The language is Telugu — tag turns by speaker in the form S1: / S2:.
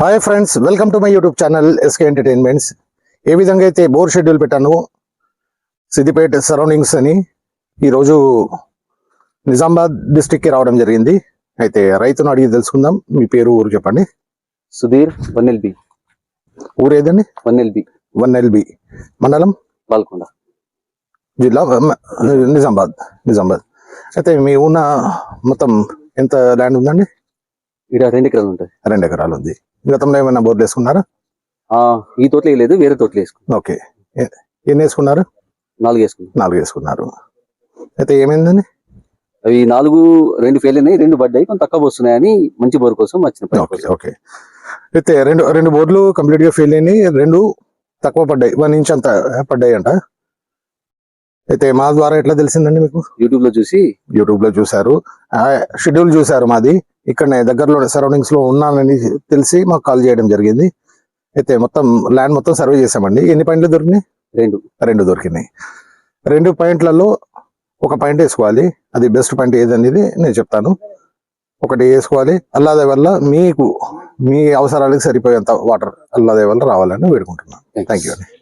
S1: Hi friends welcome to my YouTube channel SK entertainments ఏ విధంగా అయితే బోర్ షెడ్యూల్ పెట్టాను సిద్దిపేట సరౌండింగ్స్ అని ఈరోజు నిజామాబాద్ డిస్టిక్కి రావడం జరిగింది. అయితే రైతును అడిగి తెలుసుకుందాం. మీ పేరు ఊరు చెప్పండి.
S2: సుధీర్ వన్ ఎల్బి
S1: ఊరు ఏదండి?
S2: వన్ ఎల్బి
S1: వన్ ఎల్బి మండలం?
S2: బాల్కొండ.
S1: జిల్లా? నిజామాబాద్ నిజామాబాద్. అయితే మీ ఉన్న మొత్తం ఎంత ల్యాండ్ ఉందండి?
S2: ఇక్కడ రెండు ఎకరాలు ఉంటాయి
S1: రెండు ఎకరాలు ఉంది. గతంలో ఏమైనా బోర్లు వేసుకున్నారా?
S2: ఈ తోటలో లేదు వేరే తోటలో వేసుకున్నాం.
S1: ఓకే. ఎన్ని వేసుకున్నారు?
S2: నాలుగు వేసుకున్నాం.
S1: నాలుగు వేసుకున్నారు. అయితే ఏమైందండి?
S2: అవి నాలుగు రెండు ఫెయిల్ అయినాయి రెండు పడ్డాయి కొంత తక్కువ వస్తున్నాయని మంచి బోర్ కోసం వచ్చిన
S1: ఓకే. ఓకే. అయితే రెండు రెండు బోర్డులు కంప్లీట్గా ఫెయిల్ అయినాయి రెండు తక్కువ పడ్డాయి వన్ ఇంచ్ అంత పడ్డాయి అంట అయితే మా ద్వారా ఎట్లా తెలిసిందండి మీకు?
S2: యూట్యూబ్లో చూసి
S1: యూట్యూబ్లో చూసారు షెడ్యూల్ చూసారు మాది. ఇక్కడనే దగ్గరలో సరౌండింగ్స్లో ఉన్నానని తెలిసి మాకు కాల్ చేయడం జరిగింది. అయితే మొత్తం ల్యాండ్ మొత్తం సర్వే చేసామండి ఎన్ని పాయింట్లు దొరికినాయి?
S2: రెండు.
S1: రెండు దొరికినాయి. రెండు పాయింట్లలో ఒక పాయింట్ వేసుకోవాలి. అది బెస్ట్ పాయింట్ ఏదనేది నేను చెప్తాను. ఒకటి వేసుకోవాలి. అల్లాదే వల్ల మీకు మీ అవసరాలకు సరిపోయేంత వాటర్ అల్లాదే వల్ల రావాలని వేడుకుంటున్నాను. థ్యాంక్ యూ అండి.